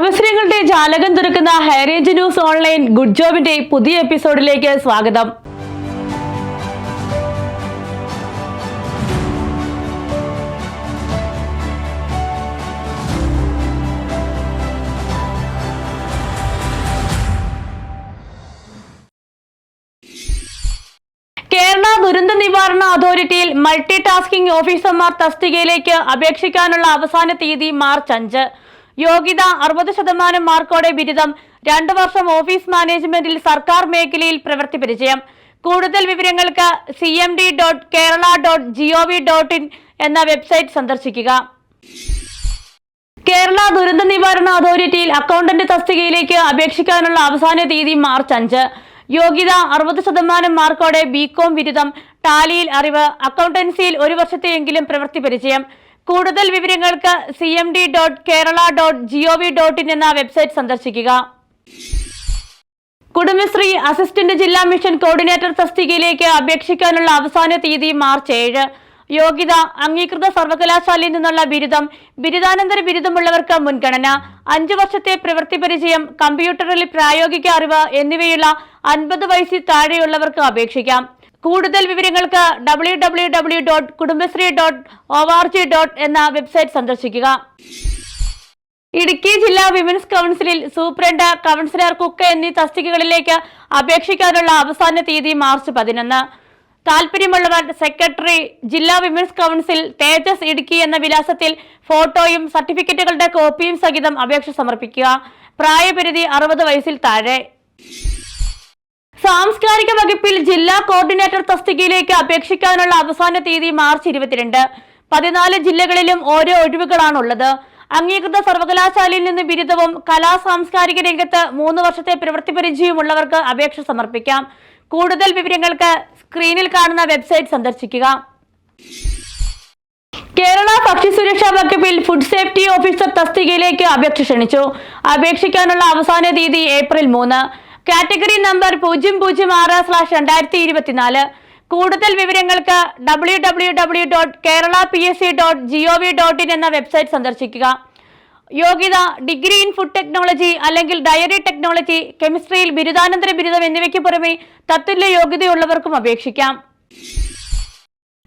അവസരങ്ങളുടെ ജാലകം തുറക്കുന്ന high range news online good ജോബിന്റെ പുതിയ എപ്പിസോഡിലേക്ക് സ്വാഗതം. കേരള ദുരന്ത നിവാരണ അതോറിറ്റിയിൽ മൾട്ടി ടാസ്കിംഗ് ഓഫീസർമാർ തസ്തികയിലേക്ക് അപേക്ഷിക്കാനുള്ള അവസാന തീയതി മാർച്ച് അഞ്ച്. യോഗ്യത അറുപത് ശതമാനം മാർക്കോടെ ബിരുദം രണ്ടു വർഷം ഓഫീസ് മാനേജ്മെന്റിൽ സർക്കാർ മേഖലയിൽ പ്രവൃത്തി പരിചയം. കൂടുതൽ വിവരങ്ങൾക്ക് C M D dot Kerala dot G O V dot in എന്ന വെബ്സൈറ്റ് സന്ദർശിക്കുക. കേരള ദുരന്ത നിവാരണ അതോറിറ്റിയിൽ അക്കൗണ്ടന്റ് തസ്തികയിലേക്ക് അപേക്ഷിക്കാനുള്ള അവസാന തീയതി മാർച്ച് അഞ്ച്. യോഗ്യത അറുപത് ശതമാനം മാർക്കോടെ ബികോം ബിരുദം ടാലിയിൽ അറിവ് അക്കൗണ്ടൻസിയിൽ ഒരു വർഷത്തെയെങ്കിലും പ്രവൃത്തി പരിചയം. കൂടുതൽ വിവരങ്ങൾക്ക് C M D dot Kerala dot G O V dot in എന്ന വെബ്സൈറ്റ് സന്ദർശിക്കുക. കുടുംബശ്രീ അസിസ്റ്റന്റ് ജില്ലാ മിഷൻ കോർഡിനേറ്റർ തസ്തികയിലേക്ക് അപേക്ഷിക്കാനുള്ള അവസാന തീയതി മാർച്ച് ഏഴ്. യോഗ്യത അംഗീകൃത സർവകലാശാലയിൽ നിന്നുള്ള ബിരുദം ബിരുദാനന്തര ബിരുദമുള്ളവർക്ക് മുൻഗണന അഞ്ചു വർഷത്തെ പ്രവൃത്തി പരിചയം കമ്പ്യൂട്ടറിൽ പ്രായോഗിക അറിവ് എന്നിവയുള്ള അൻപത് വയസ്സിൽ താഴെയുള്ളവർക്ക് അപേക്ഷിക്കാം. കൂടുതൽ വിവരങ്ങൾക്ക് W W W dot Kudumbashree dot O R G dot എന്ന വെബ്സൈറ്റ് സന്ദർശിക്കുക. ഇടുക്കി ജില്ലാ വിമൻസ് കൗൺസിലിൽ സൂപ്രണ്ട് കൗൺസിലർ കുക്ക് എന്നീ തസ്തികകളിലേക്ക് അപേക്ഷിക്കാനുള്ള അവസാന തീയതി മാർച്ച് പതിനൊന്ന്. താല്പര്യമുള്ളവർ സെക്രട്ടറി ജില്ലാ വിമൻസ് കൗൺസിൽ തേജസ് ഇടുക്കി എന്ന വിലാസത്തിൽ ഫോട്ടോയും സർട്ടിഫിക്കറ്റുകളുടെ കോപ്പിയും സഹിതം അപേക്ഷ സമർപ്പിക്കുക. പ്രായപരിധി അറുപത് വയസ്സിൽ താഴെ. സാംസ്കാരിക വകുപ്പിൽ ജില്ലാ കോർഡിനേറ്റർ തസ്തികയിലേക്ക് അപേക്ഷിക്കാനുള്ള അവസാന തീയതി മാർച്ച് ഇരുപത്തിരണ്ട്. പതിനാല് ജില്ലകളിലും ഓരോ ഒഴിവുകളാണുള്ളത്. അംഗീകൃത സർവകലാശാലയിൽ നിന്ന് ബിരുദവും കലാ സാംസ്കാരിക രംഗത്ത് മൂന്ന് വർഷത്തെ പ്രവൃത്തി പരിചയമുള്ളവർക്ക് അപേക്ഷ സമർപ്പിക്കാം. കൂടുതൽ വിവരങ്ങൾക്ക് സ്ക്രീനിൽ കാണുന്ന വെബ്സൈറ്റ് സന്ദർശിക്കുക. കേരള ഭക്ഷ്യസുരക്ഷാ വകുപ്പിൽ ഫുഡ് സേഫ്റ്റി ഓഫീസർ തസ്തികയിലേക്ക് അപേക്ഷ ക്ഷണിച്ചു. അപേക്ഷിക്കാനുള്ള അവസാന തീയതി ഏപ്രിൽ മൂന്ന്. കാറ്റഗറി നമ്പർ പൂജ്യം പൂജ്യം ആറ് സ്ലാഷ് രണ്ടായിരത്തി ഇരുപത്തിനാല് കൂടുതൽ വിവരങ്ങൾക്ക് W W W dot Kerala P S C dot G O V dot in എന്ന വെബ്സൈറ്റ് സന്ദർശിക്കുക. യോഗ്യത ഡിഗ്രി ഇൻ ഫുഡ് ടെക്നോളജി അല്ലെങ്കിൽ ഡയറി ടെക്നോളജി കെമിസ്ട്രിയിൽ ബിരുദാനന്തര ബിരുദം എന്നിവയ്ക്ക് പുറമെ തത്തുല്യ യോഗ്യതയുള്ളവർക്കും അപേക്ഷിക്കാം.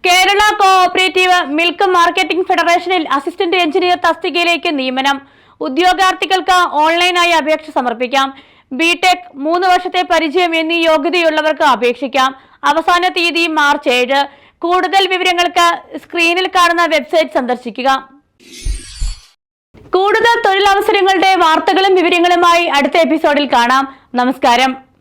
കേരള കോഓപ്പറേറ്റീവ് മിൽക്ക് മാർക്കറ്റിംഗ് ഫെഡറേഷനിൽ അസിസ്റ്റന്റ് എഞ്ചിനീയർ തസ്തികയിലേക്ക് നിയമനം. ഉദ്യോഗാർത്ഥികൾക്ക് ഓൺലൈനായി അപേക്ഷ സമർപ്പിക്കാം. ബിടെക് മൂന്ന് വർഷത്തെ പരിചയം എന്നീ യോഗ്യതയുള്ളവർക്ക് അപേക്ഷിക്കാം. അവസാന തീയതി മാർച്ച് ഏഴ്. കൂടുതൽ വിവരങ്ങൾക്ക് സ്ക്രീനിൽ കാണുന്ന വെബ്സൈറ്റ് സന്ദർശിക്കുക. കൂടുതൽ തൊഴിലവസരങ്ങളുടെ വാർത്തകളും വിവരങ്ങളുമായി അടുത്ത എപ്പിസോഡിൽ കാണാം. നമസ്കാരം.